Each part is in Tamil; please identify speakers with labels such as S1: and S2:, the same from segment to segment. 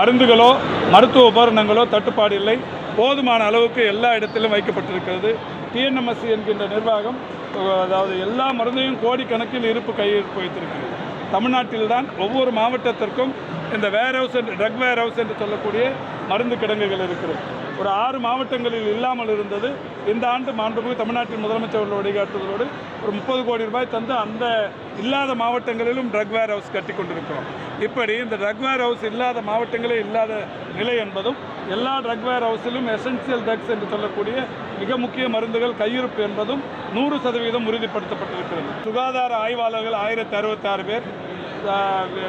S1: மருந்துகளோ மருத்துவ உபகரணங்களோ தட்டுப்பாடு இல்லை. போதுமான அளவுக்கு எல்லா இடத்திலும் வைக்கப்பட்டிருக்கிறது. டிஎன்எம்எஸ்சி என்கின்ற நிர்வாகம் அதாவது எல்லா மருந்தையும் கோடிக்கணக்கில் இருப்பு கையிருப்பு வைத்திருக்கிறது. தமிழ்நாட்டில்தான் ஒவ்வொரு மாவட்டத்திற்கும் இந்த வேர் ஹவுஸ் என்று ட்ரக் வேர் ஹவுஸ் என்று சொல்லக்கூடிய மருந்து கிடங்குகள் இருக்கிறது. ஒரு ஆறு மாவட்டங்களில் இல்லாமல் இருந்தது. இந்த ஆண்டு மாண்புமிகு தமிழ்நாட்டின் முதலமைச்சர் வழிகாட்டுதலோடு ஒரு முப்பது கோடி ரூபாய் தந்து அந்த இல்லாத மாவட்டங்களிலும் ட்ரக் வேர் ஹவுஸ் கட்டி கொண்டிருக்கிறோம். இப்படி இந்த ட்ரக் வேர் ஹவுஸ் இல்லாத மாவட்டங்களே இல்லாத நிலை என்பதும் எல்லா ட்ரக் வேர் ஹவுஸிலும் எசென்சியல் ட்ரக்ஸ் என்று சொல்லக்கூடிய மிக முக்கிய மருந்துகள் கையிருப்பு என்பதும் நூறு சதவீதம் உறுதிப்படுத்தப்பட்டிருக்கிறது. சுகாதார ஆய்வாளர்கள் ஆயிரத்தி அறுபத்தாறு பேர்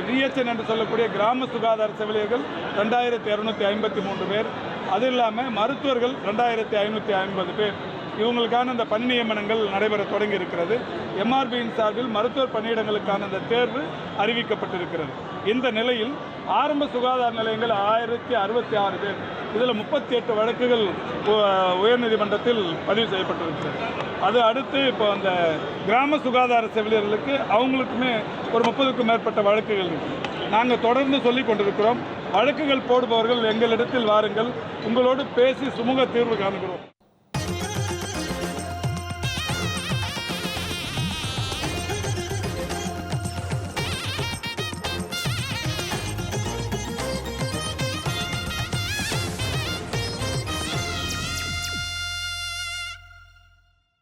S1: விஹெச்என் என்று சொல்லக்கூடிய கிராம சுகாதார செவிலியர்கள் ரெண்டாயிரத்தி இரநூத்தி ஐம்பத்தி மூன்று பேர். அது இல்லாமல் மருத்துவர்கள் ரெண்டாயிரத்தி ஐநூற்றி ஐம்பது பேர். இவங்களுக்கான இந்த பணி நியமனங்கள் நடைபெற தொடங்கி இருக்கிறது எம்ஆர்பியின் சார்பில் மருத்துவர் பணியிடங்களுக்கான இந்த தேர்வு அறிவிக்கப்பட்டிருக்கிறது. இந்த நிலையில் ஆரம்ப சுகாதார நிலையங்கள் ஆயிரத்தி அறுபத்தி ஆறு பேர். இதில் முப்பத்தி எட்டு வழக்குகள் உ- உயர்நீதிமன்றத்தில் பதிவு செய்யப்பட்டிருக்கிறது. அது அடுத்து இப்போ அந்த கிராம சுகாதார செவிலியர்களுக்கு அவங்களுக்குமே ஒரு முப்பதுக்கும் மேற்பட்ட வழக்குகள் இருக்குது நாங்கள் தொடர்ந்து சொல்லி கொண்டிருக்கிறோம். வழக்குகள் போடுபவர்கள் எங்களிடத்தில் வாருங்கள். உங்களோடு பேசி சுமூக தீர்வு காணுகிறோம்.